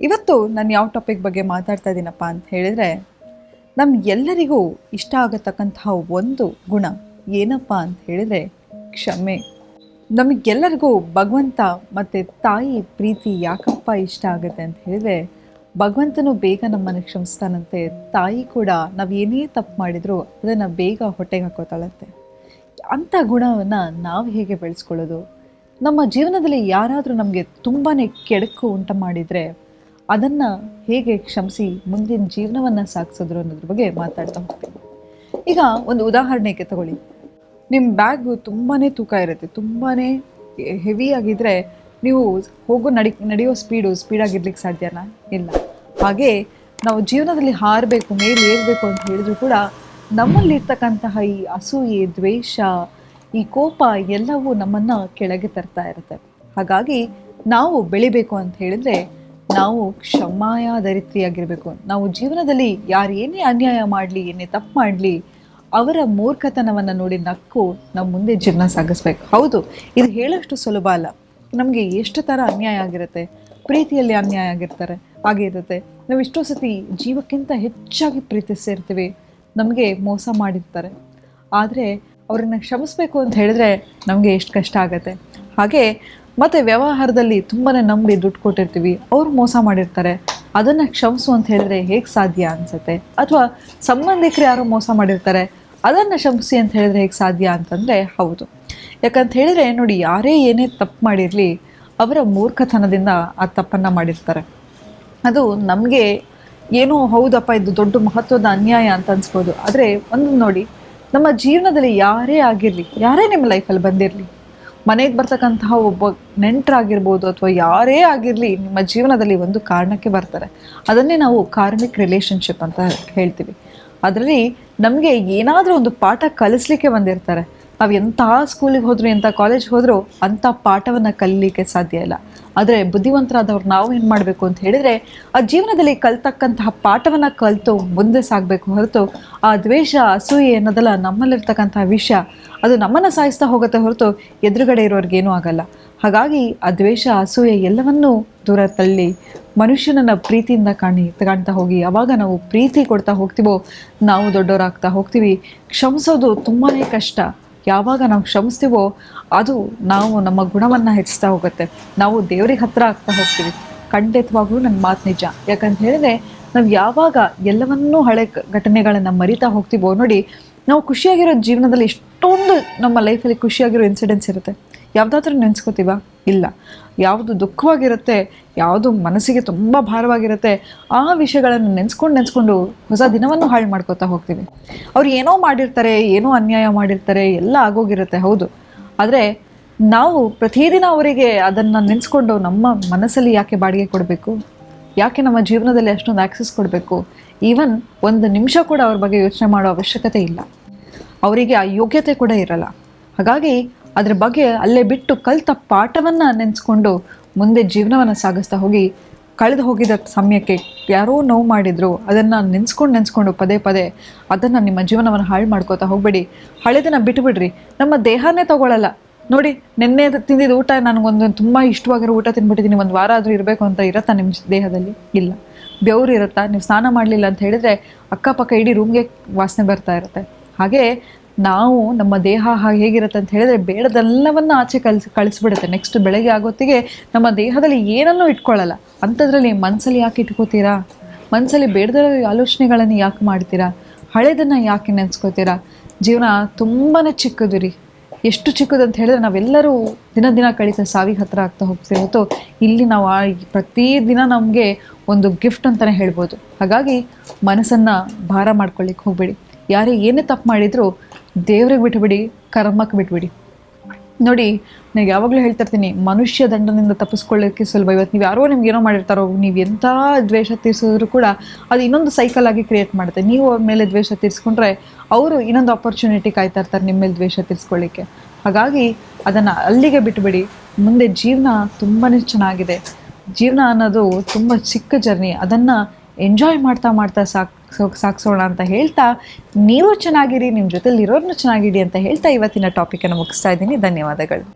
ಇವತ್ತು ನಾನು ಯಾವ ಟಾಪಿಕ್ ಬಗ್ಗೆ ಮಾತಾಡ್ತಾ ಇದ್ದೀನಪ್ಪ ಅಂತ ಹೇಳಿದರೆ ನಮ್ಮ ಎಲ್ಲರಿಗೂ ಇಷ್ಟ ಆಗತಕ್ಕಂತಹ ಒಂದು ಗುಣ ಏನಪ್ಪ ಅಂತ ಹೇಳಿದರೆ ಕ್ಷಮೆ. ನಮಗೆಲ್ಲರಿಗೂ ಭಗವಂತ ಮತ್ತು ತಾಯಿ ಪ್ರೀತಿ ಯಾಕಪ್ಪ ಇಷ್ಟ ಆಗುತ್ತೆ ಅಂತ ಹೇಳಿದರೆ, ಭಗವಂತನು ಬೇಗ ನಮ್ಮನ್ನು ಕ್ಷಮಿಸ್ತಾನಂತೆ, ತಾಯಿ ಕೂಡ ನಾವು ಏನೇ ತಪ್ಪು ಮಾಡಿದರೂ ಅದನ್ನು ಬೇಗ ಹೊಟ್ಟೆಗೆ ಹಾಕೋತಾಳಂತೆ ಅಂಥ ಗುಣವನ್ನು ನಾವು ಹೇಗೆ ಬೆಳೆಸ್ಕೊಳ್ಳೋದು? ನಮ್ಮ ಜೀವನದಲ್ಲಿ ಯಾರಾದರೂ ನಮಗೆ ತುಂಬಾ ಕೆಡಕು ಉಂಟು ಮಾಡಿದರೆ ಅದನ್ನು ಹೇಗೆ ಕ್ಷಮಿಸಿ ಮುಂದಿನ ಜೀವನವನ್ನು ಸಾಗಿಸಿದ್ರು ಅನ್ನೋದ್ರ ಬಗ್ಗೆ ಮಾತಾಡ್ತಾ ಹೋಗ್ತೀನಿ. ಈಗ ಒಂದು ಉದಾಹರಣೆಗೆ ತಗೊಳ್ಳಿ. ನಿಮ್ಮ ಬ್ಯಾಗು ತುಂಬಾ ತೂಕ ಇರುತ್ತೆ ತುಂಬಾ ಹೆವಿ ಆಗಿದ್ರೆ ನೀವು ಹೋಗೋ ನಡಿ, ನಡೆಯೋ ಸ್ಪೀಡು ಸ್ಪೀಡಾಗಿರ್ಲಿಕ್ಕೆ ಸಾಧ್ಯನಾ? ಇಲ್ಲ. ಹಾಗೆ ನಾವು ಜೀವನದಲ್ಲಿ ಹಾರಬೇಕು, ಮೇಲೆ ಏರಬೇಕು ಅಂತ ಹೇಳಿದ್ರು ಕೂಡ ನಮ್ಮಲ್ಲಿರ್ತಕ್ಕಂತಹ ಈ ಅಸೂಯೆ, ದ್ವೇಷ, ಈ ಕೋಪ ಎಲ್ಲವೂ ನಮ್ಮನ್ನು ಕೆಳಗೆ ತರ್ತಾ ಇರುತ್ತೆ. ಹಾಗಾಗಿ ನಾವು ಬೆಳಿಬೇಕು ಅಂತ ಹೇಳಿದ್ರೆ ನಾವು ಕ್ಷಮಾಯ ಕ್ಷಮಾಯಾಧರಿತ್ರಿಯಾಗಿರಬೇಕು ನಾವು ಜೀವನದಲ್ಲಿ ಯಾರು ಏನೇ ಅನ್ಯಾಯ ಮಾಡಲಿ, ಏನೇ ತಪ್ಪು ಮಾಡಲಿ, ಅವರ ಮೂರ್ಖತನವನ್ನು ನೋಡಿ ನಕ್ಕು ನಮ್ಮ ಮುಂದೆ ಜೀವನ ಸಾಗಿಸ್ಬೇಕು. ಹೌದು, ಇದು ಹೇಳೋಷ್ಟು ಸುಲಭ ಅಲ್ಲ. ನಮಗೆ ಎಷ್ಟು ಥರ ಅನ್ಯಾಯ ಆಗಿರುತ್ತೆ, ಪ್ರೀತಿಯಲ್ಲಿ ಅನ್ಯಾಯ ಆಗಿರ್ತಾರೆ ಇರುತ್ತೆ. ನಾವು ಎಷ್ಟೋ ಸತಿ ಜೀವಕ್ಕಿಂತ ಹೆಚ್ಚಾಗಿ ಪ್ರೀತಿಸಿರ್ತೀವಿ ನಮಗೆ ಮೋಸ ಮಾಡಿರ್ತಾರೆ. ಆದರೆ ಅವ್ರನ್ನ ಕ್ಷಮಿಸ್ಬೇಕು ಅಂತ ಹೇಳಿದ್ರೆ ನಮಗೆ ಎಷ್ಟು ಕಷ್ಟ ಆಗುತ್ತೆ. ಹಾಗೆ ಮತ್ತು ವ್ಯವಹಾರದಲ್ಲಿ ತುಂಬಾ ನಂಬಿ ದುಡ್ಡು ಕೊಟ್ಟಿರ್ತೀವಿ, ಅವ್ರು ಮೋಸ ಮಾಡಿರ್ತಾರೆ. ಅದನ್ನು ಕ್ಷಮಿಸು ಅಂತ ಹೇಳಿದ್ರೆ ಹೇಗೆ ಸಾಧ್ಯ ಅನಿಸುತ್ತೆ? ಅಥವಾ ಸಂಬಂಧಿಕರು ಯಾರು ಮೋಸ ಮಾಡಿರ್ತಾರೆ, ಅದನ್ನು ಕ್ಷಮಿಸಿ ಅಂತ ಹೇಳಿದ್ರೆ ಹೇಗೆ ಸಾಧ್ಯ ಅಂತಂದರೆ ಹೌದು. ಯಾಕಂತ ಹೇಳಿದ್ರೆ ನೋಡಿ, ಯಾರೇ ಏನೇ ತಪ್ಪು ಮಾಡಿರಲಿ, ಅವರ ಮೂರ್ಖತನದಿಂದ ಆ ತಪ್ಪನ್ನು ಮಾಡಿರ್ತಾರೆ. ಅದು ನಮಗೆ ಏನೋ ಹೌದಪ್ಪ, ಇದು ದೊಡ್ಡ ಮಹತ್ವದ ಅನ್ಯಾಯ ಅಂತ ಅನ್ಸ್ಬೋದು. ಆದರೆ ಒಂದು ನೋಡಿ, ನಮ್ಮ ಜೀವನದಲ್ಲಿ ಯಾರೇ ಆಗಿರಲಿ, ಯಾರೇ ನಿಮ್ಮ ಲೈಫಲ್ಲಿ ಬಂದಿರಲಿ ಮನೆಗೆ ಬರ್ತಕ್ಕಂತಹ ಒಬ್ಬ ನೆಂಟರಾಗಿರ್ಬೋದು ಅಥವಾ ಯಾರೇ ಆಗಿರಲಿ ನಿಮ್ಮ ಜೀವನದಲ್ಲಿ ಒಂದು ಕಾರಣಕ್ಕೆ ಬರ್ತಾರೆ. ಅದನ್ನೇ ನಾವು ಕಾರ್ಮಿಕ್ ರಿಲೇಶನ್ಶಿಪ್ ಅಂತ ಹೇಳ್ತೀವಿ. ಅದರಲ್ಲಿ ನಮಗೆ ಏನಾದರೂ ಒಂದು ಪಾಠ ಕಲಿಸ್ಲಿಕ್ಕೆ ಬಂದಿರ್ತಾರೆ. ನಾವು ಎಂಥ ಸ್ಕೂಲಿಗೆ ಹೋದರೂ ಎಂಥ ಕಾಲೇಜ್ ಹೋದರೂ ಅಂಥ ಪಾಠವನ್ನು ಕಲೀಲಿಕ್ಕೆ ಸಾಧ್ಯ ಇಲ್ಲ. ಆದರೆ ಬುದ್ಧಿವಂತರಾದವ್ರು ನಾವು ಏನು ಮಾಡಬೇಕು ಅಂತ ಹೇಳಿದರೆ, ಆ ಜೀವನದಲ್ಲಿ ಕಲ್ತಕ್ಕಂತಹ ಪಾಠವನ್ನು ಕಲಿತು ಮುಂದೆ ಸಾಗಬೇಕು ಹೊರತು ಆ ದ್ವೇಷ, ಅಸೂಯೆ ಅನ್ನೋದಲ್ಲ ನಮ್ಮಲ್ಲಿರ್ತಕ್ಕಂಥ ವಿಷಯ ಅದು ನಮ್ಮನ್ನು ಸಾಯಿಸ್ತಾ ಹೋಗುತ್ತೆ ಹೊರತು ಎದುರುಗಡೆ ಇರೋರಿಗೇನೂ ಆಗಲ್ಲ. ಹಾಗಾಗಿ ಆ ದ್ವೇಷ, ಅಸೂಯೆ ಎಲ್ಲವನ್ನೂ ದೂರ ತಳ್ಳಿ ಮನುಷ್ಯನನ್ನು ಪ್ರೀತಿಯಿಂದ ಕಾಣಿ, ಕಾಣ್ತಾ ಹೋಗಿ. ಯಾವಾಗ ನಾವು ಪ್ರೀತಿ ಕೊಡ್ತಾ ಹೋಗ್ತೀವೋ, ನಾವು ದೊಡ್ಡವರಾಗ್ತಾ ಹೋಗ್ತೀವಿ. ಕ್ಷಮಿಸೋದು ತುಂಬಾ ಕಷ್ಟ. ಯಾವಾಗ ನಾವು ಶ್ರಮಿಸ್ತೀವೋ ಅದು ನಾವು ನಮ್ಮ ಗುಣವನ್ನು ಹೆಚ್ಚಿಸ್ತಾ ಹೋಗುತ್ತೆ. ನಾವು ದೇವ್ರಿಗೆ ಹತ್ರ ಆಗ್ತಾ ಹೋಗ್ತೀವಿ. ಖಂಡಿತವಾಗ್ಲೂ ನನ್ನ ಮಾತು ನಿಜ. ಯಾಕಂತ ಹೇಳಿದ್ರೆ ನಾವು ಯಾವಾಗ ಎಲ್ಲವನ್ನೂ ಹಳೆ ಘಟನೆಗಳನ್ನು ಮರಿತಾ ಹೋಗ್ತೀವೋ ನೋಡಿ, ನಾವು ಖುಷಿಯಾಗಿರೋ ಜೀವನದಲ್ಲಿ ಎಷ್ಟೊಂದು ನಮ್ಮ ಲೈಫಲ್ಲಿ ಖುಷಿಯಾಗಿರೋ ಇನ್ಸಿಡೆಂಟ್ಸ್ ಇರುತ್ತೆ. ಯಾವುದಾದ್ರೂ ನೆನೆಸ್ಕೋತೀವ? ಇಲ್ಲ. ಯಾವುದು ದುಃಖವಾಗಿರುತ್ತೆ, ಯಾವುದು ಮನಸ್ಸಿಗೆ ತುಂಬ ಭಾರವಾಗಿರುತ್ತೆ, ಆ ವಿಷಯಗಳನ್ನು ನೆನೆಸ್ಕೊಂಡು ನೆನೆಸ್ಕೊಂಡು ಹೊಸ ದಿನವನ್ನು ಹಾಳು ಮಾಡ್ಕೋತಾ ಹೋಗ್ತೀವಿ. ಅವ್ರು ಏನೋ ಮಾಡಿರ್ತಾರೆ, ಏನೋ ಅನ್ಯಾಯ ಮಾಡಿರ್ತಾರೆ, ಎಲ್ಲ ಆಗೋಗಿರುತ್ತೆ, ಹೌದು. ಆದರೆ ನಾವು ಪ್ರತಿದಿನ ಅವರಿಗೆ ಅದನ್ನು ನೆನೆಸ್ಕೊಂಡು ನಮ್ಮ ಮನಸ್ಸಲ್ಲಿ ಯಾಕೆ ಬಾಡಿಗೆ ಕೊಡಬೇಕು? ಯಾಕೆ ನಮ್ಮ ಜೀವನದಲ್ಲಿ ಅಷ್ಟೊಂದು ಆಕ್ಸೆಸ್ ಕೊಡಬೇಕು? ಈವನ್ ಒಂದು ನಿಮಿಷ ಕೂಡ ಅವ್ರ ಬಗ್ಗೆ ಯೋಚನೆ ಮಾಡೋ ಅವಶ್ಯಕತೆ ಇಲ್ಲ. ಅವರಿಗೆ ಆ ಯೋಗ್ಯತೆ ಕೂಡ ಇರಲ್ಲ. ಹಾಗಾಗಿ ಅದ್ರ ಬಗ್ಗೆ ಅಲ್ಲೇ ಬಿಟ್ಟು ಕಲಿತ ಪಾಠವನ್ನು ನೆನೆಸ್ಕೊಂಡು ಮುಂದೆ ಜೀವನವನ್ನು ಸಾಗಿಸ್ತಾ ಹೋಗಿ, ಕಳೆದು ಹೋಗಿದ ಸಮಯಕ್ಕೆ ಯಾರೋ ನೋವು ಮಾಡಿದ್ರು, ಅದನ್ನು ನೆನೆಸ್ಕೊಂಡು ನೆನೆಸ್ಕೊಂಡು ಪದೇ ಪದೇ ಅದನ್ನು ನಿಮ್ಮ ಜೀವನವನ್ನು ಹಾಳು ಮಾಡ್ಕೋತಾ ಹೋಗಬೇಡಿ. ಹಳೆದನ್ನು ಬಿಟ್ಟುಬಿಡ್ರಿ ನಮ್ಮ ದೇಹನೇ ತಗೊಳ್ಳಲ್ಲ ನೋಡಿ, ನಿನ್ನೆ ತಿಂದಿದ್ದ ಊಟ ನನಗೊಂದು ತುಂಬ ಇಷ್ಟವಾಗಿರೋ ಊಟ ತಿಂದ್ಬಿಟ್ಟಿದ್ದೀನಿ ಒಂದು ವಾರ ಆದರೂ ಇರಬೇಕು ಅಂತ ಇರತ್ತಾ ನಿಮ್ಮ ದೇಹದಲ್ಲಿ? ಇಲ್ಲ. ಬೆವರು ಇರುತ್ತಾ? ನೀವು ಸ್ನಾನ ಮಾಡಲಿಲ್ಲ ಅಂತ ಹೇಳಿದರೆ ಅಕ್ಕಪಕ್ಕ ಇಡೀ ರೂಮ್ಗೆ ವಾಸನೆ ಬರ್ತಾ ಇರುತ್ತೆ. ಹಾಗೆ ನಾವು ನಮ್ಮ ದೇಹ ಹಾಗೆ ಹೇಗಿರುತ್ತೆ ಅಂತ ಹೇಳಿದ್ರೆ ಬೇಡದೆಲ್ಲವನ್ನು ಆಚೆ ಕಳಿಸಿ ಕಳಿಸ್ಬಿಡುತ್ತೆ. ನೆಕ್ಸ್ಟ್ ಬೆಳಗ್ಗೆ ಆಗೋತ್ತಿಗೆ ನಮ್ಮ ದೇಹದಲ್ಲಿ ಏನನ್ನೂ ಇಟ್ಕೊಳ್ಳಲ್ಲ. ಅಂಥದ್ರಲ್ಲಿ ಮನಸ್ಸಲ್ಲಿ ಯಾಕೆ ಇಟ್ಕೋತೀರಾ? ಮನಸ್ಸಲ್ಲಿ ಬೇಡದ ಆಲೋಚನೆಗಳನ್ನು ಯಾಕೆ ಮಾಡ್ತೀರಾ? ಹಳೇದನ್ನು ಯಾಕೆ ನೆನೆಸ್ಕೋತೀರಾ? ಜೀವನ ತುಂಬಾ ಚಿಕ್ಕದು ರೀ. ಎಷ್ಟು ಚಿಕ್ಕದು ಅಂತ ಹೇಳಿದ್ರೆ ನಾವೆಲ್ಲರೂ ದಿನ ದಿನ ಕಳೀತಾ ಸಾವಿಗೆ ಹತ್ರ ಆಗ್ತಾ ಹೋಗ್ತೀವಿ ಹೊತ್ತು ಇಲ್ಲಿ ನಾವು ಪ್ರತಿದಿನ ನಮಗೆ ಒಂದು ಗಿಫ್ಟ್ ಅಂತಲೇ ಹೇಳ್ಬೋದು. ಹಾಗಾಗಿ ಮನಸ್ಸನ್ನು ಭಾರ ಮಾಡ್ಕೊಳ್ಳಿಕ್ಕೆ ಹೋಗಬೇಡಿ. ಯಾರೇ ಏನೇ ತಪ್ಪು ಮಾಡಿದರೂ ದೇವ್ರಿಗೆ ಬಿಟ್ಬಿಡಿ, ಕರ್ಮಕ್ಕೆ ಬಿಟ್ಬಿಡಿ. ನೋಡಿ, ನಾನು ಯಾವಾಗಲೂ ಹೇಳ್ತಾ ಇರ್ತೀನಿ, ಮನುಷ್ಯ ದಂಡನಿಂದ ತಪ್ಪಿಸ್ಕೊಳ್ಳೋಕ್ಕೆ ಸುಲಭ ಇವತ್ತು ನೀವು ಯಾರೋ ನಿಮ್ಗೆ ಏನೋ ಮಾಡಿರ್ತಾರೋ, ನೀವು ಎಂಥ ದ್ವೇಷ ತೀರಿಸಿದ್ರು ಕೂಡ ಅದು ಇನ್ನೊಂದು ಸೈಕಲ್ ಆಗಿ ಕ್ರಿಯೇಟ್ ಮಾಡುತ್ತೆ. ನೀವು ಅವ್ರ ಮೇಲೆ ದ್ವೇಷ ತೀರಿಸ್ಕೊಂಡ್ರೆ ಅವರು ಇನ್ನೊಂದು ಆಪರ್ಚುನಿಟಿ ಕಾಯ್ತಾ ಇರ್ತಾರೆ ನಿಮ್ಮ ಮೇಲೆ ದ್ವೇಷ ತೀರಿಸ್ಕೊಳ್ಳಿಕ್ಕೆ. ಹಾಗಾಗಿ ಅದನ್ನು ಅಲ್ಲಿಗೆ ಬಿಟ್ಬಿಡಿ. ಮುಂದೆ ಜೀವನ ತುಂಬಾ ಚೆನ್ನಾಗಿದೆ. ಜೀವನ ಅನ್ನೋದು ತುಂಬ ಚಿಕ್ಕ ಜರ್ನಿ ಅದನ್ನು ಎಂಜಾಯ್ ಮಾಡ್ತಾ ಮಾಡ್ತಾ ಸಾಕ್. ಸಾಗಿಸೋಣ ಅಂತ ಹೇಳ್ತಾ, ನೀವು ಚೆನ್ನಾಗಿರಿ ನಿಮ್ಮ ಜೊತೆಲಿ ಇರೋರ್ನು ಚೆನ್ನಾಗಿಡಿ ಅಂತ ಹೇಳ್ತಾ ಇವತ್ತಿನ ಟಾಪಿಕನ್ನು ಮುಗಿಸ್ತಾ ಇದ್ದೀನಿ. ಧನ್ಯವಾದಗಳು.